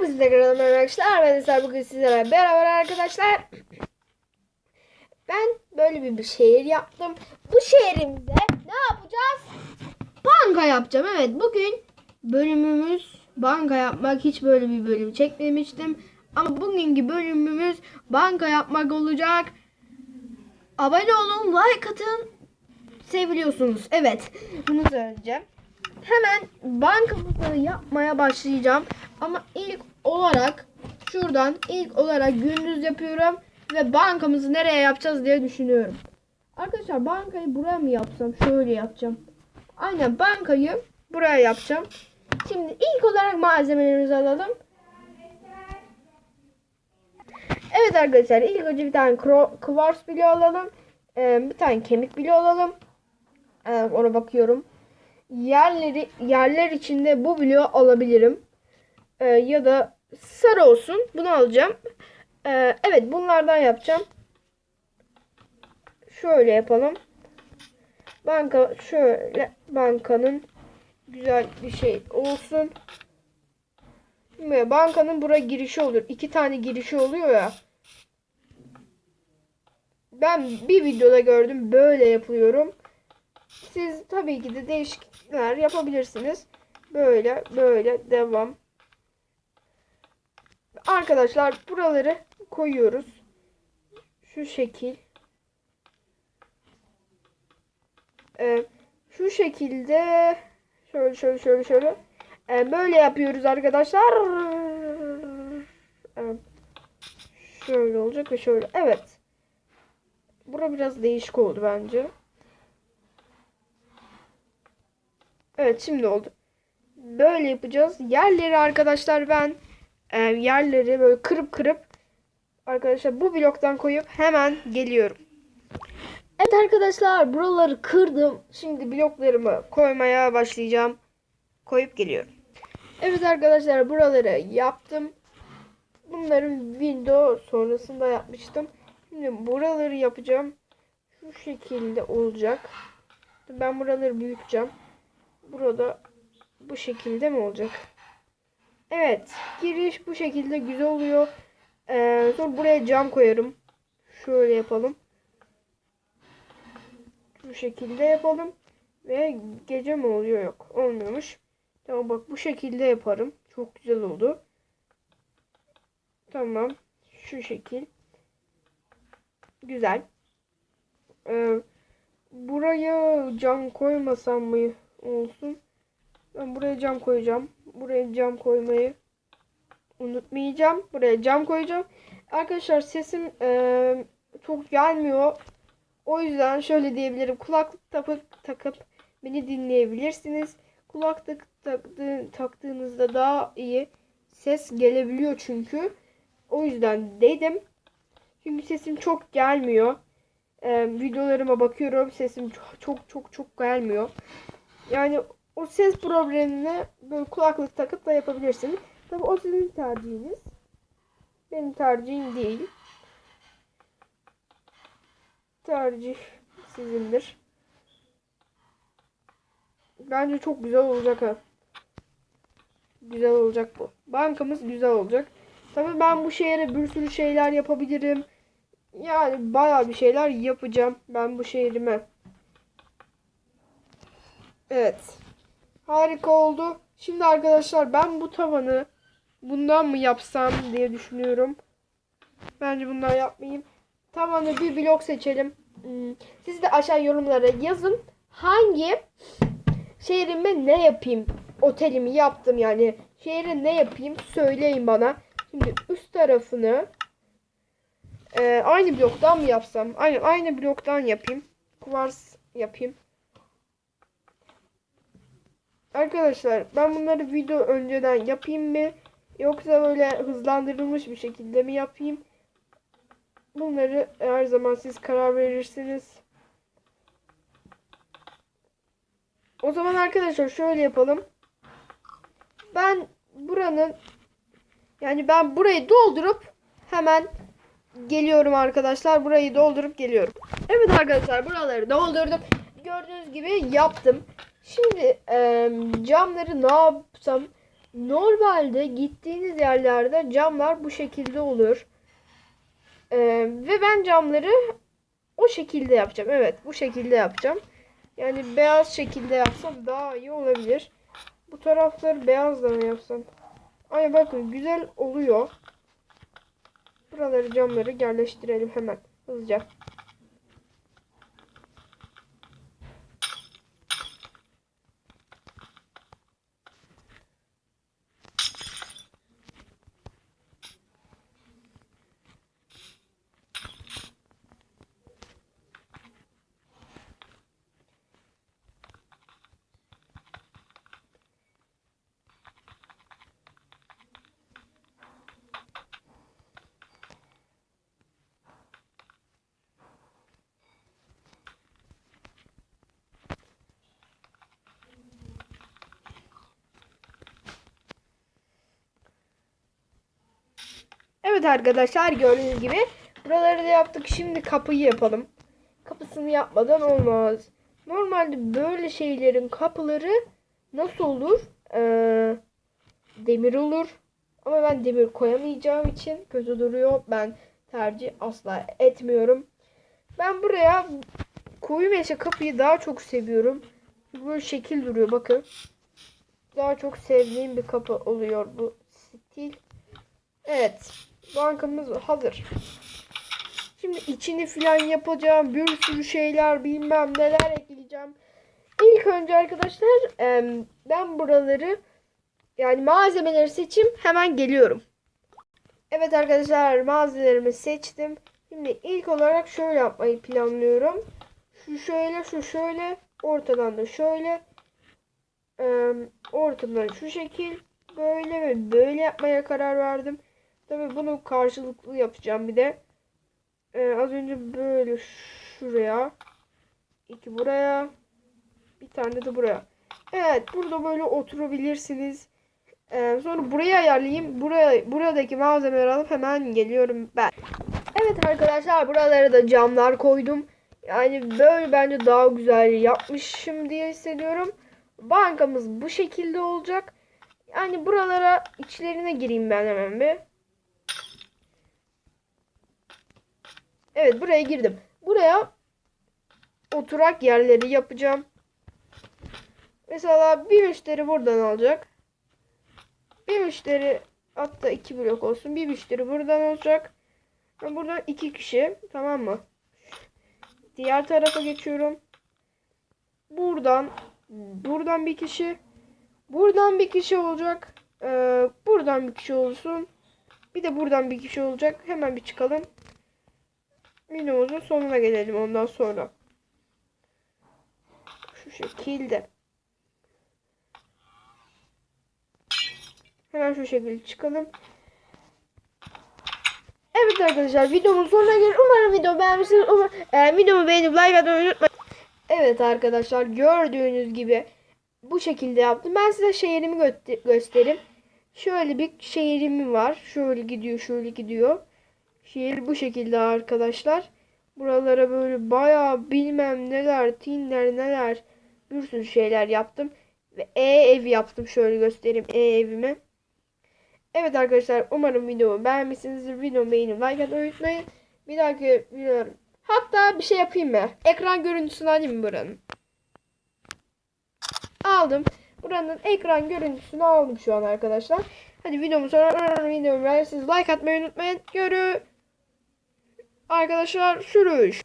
Hepinize tekrar merhaba arkadaşlar. Ben Eser bugün sizlerle beraber arkadaşlar. Ben böyle bir, bir şehir yaptım. Bu şehrimizde ne yapacağız? Banka yapacağım. Evet bugün bölümümüz banka yapmak. Hiç böyle bir bölüm çekmemiştim. Ama bugünkü bölümümüz banka yapmak olacak. Abone olun, like atın. Seviliyorsunuz. Evet. Bunu söyleyeceğim. Hemen bankamızı yapmaya başlayacağım. Ama ilk olarak şuradan ilk olarak gündüz yapıyorum. Ve bankamızı nereye yapacağız diye düşünüyorum. Arkadaşlar bankayı buraya mı yapsam? Şöyle yapacağım. Aynen bankayı buraya yapacağım. Şimdi ilk olarak malzemelerimizi alalım. Evet arkadaşlar ilk önce bir tane kuvars bloğu alalım. Ee, bir tane kemik bloğu alalım. Ee, ona bakıyorum. Yerleri yerler içinde bu bloğu alabilirim. Ee, ya da sarı olsun. Bunu alacağım. Ee, evet bunlardan yapacağım. Şöyle yapalım. Banka şöyle bankanın güzel bir şey olsun. Ve bankanın buraya girişi olur. İki tane girişi oluyor ya. Ben bir videoda gördüm. Böyle yapıyorum. Siz tabii ki de değişiklikler yapabilirsiniz. Böyle böyle devam. Arkadaşlar buraları koyuyoruz. Şu şekil. Ee, şu şekilde şöyle şöyle şöyle şöyle Ee, böyle yapıyoruz arkadaşlar. Evet. Şöyle olacak ve şöyle. Evet. Bura biraz değişik oldu bence. Evet şimdi oldu. Böyle yapacağız. Yerleri arkadaşlar ben e, yerleri böyle kırıp kırıp arkadaşlar bu bloktan koyup hemen geliyorum. Evet arkadaşlar buraları kırdım. Şimdi bloklarımı koymaya başlayacağım. Koyup geliyorum. Evet arkadaşlar buraları yaptım. Bunların video sonrasında yapmıştım. Şimdi buraları yapacağım. Şu şekilde olacak. Ben buraları büyüteceğim. Burada bu şekilde mi olacak? Evet. Giriş bu şekilde güzel oluyor. Ee, sonra buraya cam koyarım. Şöyle yapalım. Bu şekilde yapalım. Ve gece mi oluyor? Yok. Olmuyormuş. Tamam bak bu şekilde yaparım. Çok güzel oldu. Tamam. Şu şekil. Güzel. Ee, buraya cam koymasam mı olsun? Ben buraya cam koyacağım. Buraya cam koymayı unutmayacağım. Buraya cam koyacağım. Arkadaşlar sesim e, çok gelmiyor. O yüzden şöyle diyebilirim. Kulaklık takıp, takıp beni dinleyebilirsiniz. Kulaklık taktı, taktığınızda daha iyi ses gelebiliyor çünkü. O yüzden dedim. Çünkü sesim çok gelmiyor. Ee, videolarıma bakıyorum. Sesim çok çok çok, gelmiyor. Yani o ses problemine böyle kulaklık takıp da yapabilirsiniz. Tabi o sizin tercihiniz. Benim tercihim değil. Tercih sizindir. Bence çok güzel olacak ha. Güzel olacak bu. Bankamız güzel olacak. Tabii ben bu şehre bir sürü şeyler yapabilirim. Yani bayağı bir şeyler yapacağım ben bu şehrime. Evet. Harika oldu. Şimdi arkadaşlar ben bu tavanı bundan mı yapsam diye düşünüyorum. Bence bundan yapmayayım. Tavanı bir blok seçelim. Hmm, Siz de aşağı yorumlara yazın. Hangi şehrime ne yapayım? Otelimi yaptım yani. Şehre ne yapayım? Söyleyin bana. Şimdi üst tarafını e, aynı bloktan mı yapsam? Aynı aynı bloktan yapayım. Kuvars yapayım. Arkadaşlar ben bunları video önceden yapayım mı? Yoksa böyle hızlandırılmış bir şekilde mi yapayım? Bunları her zaman siz karar verirsiniz. O zaman arkadaşlar şöyle yapalım. Ben buranın yani ben burayı doldurup hemen geliyorum arkadaşlar. Burayı doldurup geliyorum. Evet arkadaşlar buraları doldurdum. Gördüğünüz gibi yaptım. Şimdi e, camları ne yapsam? Normalde gittiğiniz yerlerde camlar bu şekilde olur. Ee, ve ben camları o şekilde yapacağım. Evet bu şekilde yapacağım. Yani beyaz şekilde yapsam daha iyi olabilir. Bu tarafları beyaz da mı yapsam? Ay bakın güzel oluyor. Buraları camları yerleştirelim hemen hızlıca. Evet arkadaşlar gördüğünüz gibi buraları da yaptık. Şimdi kapıyı yapalım. Kapısını yapmadan olmaz. Normalde böyle şeylerin kapıları nasıl olur? Ee, demir olur. Ama ben demir koyamayacağım için kötü duruyor. Ben tercih asla etmiyorum. Ben buraya koyu meşe kapıyı daha çok seviyorum. Böyle şekil duruyor bakın. Daha çok sevdiğim bir kapı oluyor bu stil. Evet. Bankamız hazır. Şimdi içini falan yapacağım. Bir sürü şeyler bilmem neler ekleyeceğim. İlk önce arkadaşlar ben buraları yani malzemeleri seçim hemen geliyorum. Evet arkadaşlar malzemelerimi seçtim. Şimdi ilk olarak şöyle yapmayı planlıyorum. Şu şöyle şu şöyle ortadan da şöyle em, ortadan şu şekil böyle ve böyle yapmaya karar verdim. Tabii bunu karşılıklı yapacağım bir de. Ee, az önce böyle şuraya. iki buraya. Bir tane de buraya. Evet burada böyle oturabilirsiniz. Ee, sonra buraya ayarlayayım. Buraya, buradaki malzemeleri alıp hemen geliyorum ben. Evet arkadaşlar buralara da camlar koydum. Yani böyle bence daha güzel yapmışım diye hissediyorum. Bankamız bu şekilde olacak. Yani buralara içlerine gireyim ben hemen bir. Evet buraya girdim. Buraya oturak yerleri yapacağım. Mesela bir müşteri buradan alacak. Bir müşteri hatta iki blok olsun. Bir müşteri buradan olacak. Ben buradan iki kişi tamam mı? Diğer tarafa geçiyorum. Buradan buradan bir kişi buradan bir kişi olacak. Ee, buradan bir kişi olsun. Bir de buradan bir kişi olacak. Hemen bir çıkalım videomuzun sonuna gelelim ondan sonra. Şu şekilde. Hemen şu şekilde çıkalım. Evet arkadaşlar videomun sonuna geldik. Umarım video beğenmişsiniz. Umarım, e, videomu beğenip like atmayı unutmayın. Evet arkadaşlar gördüğünüz gibi bu şekilde yaptım. Ben size şehrimi gö göstereyim. Şöyle bir şehrim var. Şöyle gidiyor şöyle gidiyor. Şehir bu şekilde arkadaşlar. Buralara böyle bayağı bilmem neler, tinler neler bir sürü şeyler yaptım. Ve E ev yaptım. Şöyle göstereyim E evimi. Evet arkadaşlar umarım videomu beğenmişsinizdir. Videomu beğenip like atmayı unutmayın. Bir dahaki videolarım. Hatta bir şey yapayım mı? Ekran görüntüsünü alayım mı buranın? Aldım. Buranın ekran görüntüsünü aldım şu an arkadaşlar. Hadi videomu sonra videomu beğendiyseniz like atmayı unutmayın. Görü. Arkadaşlar sürüş.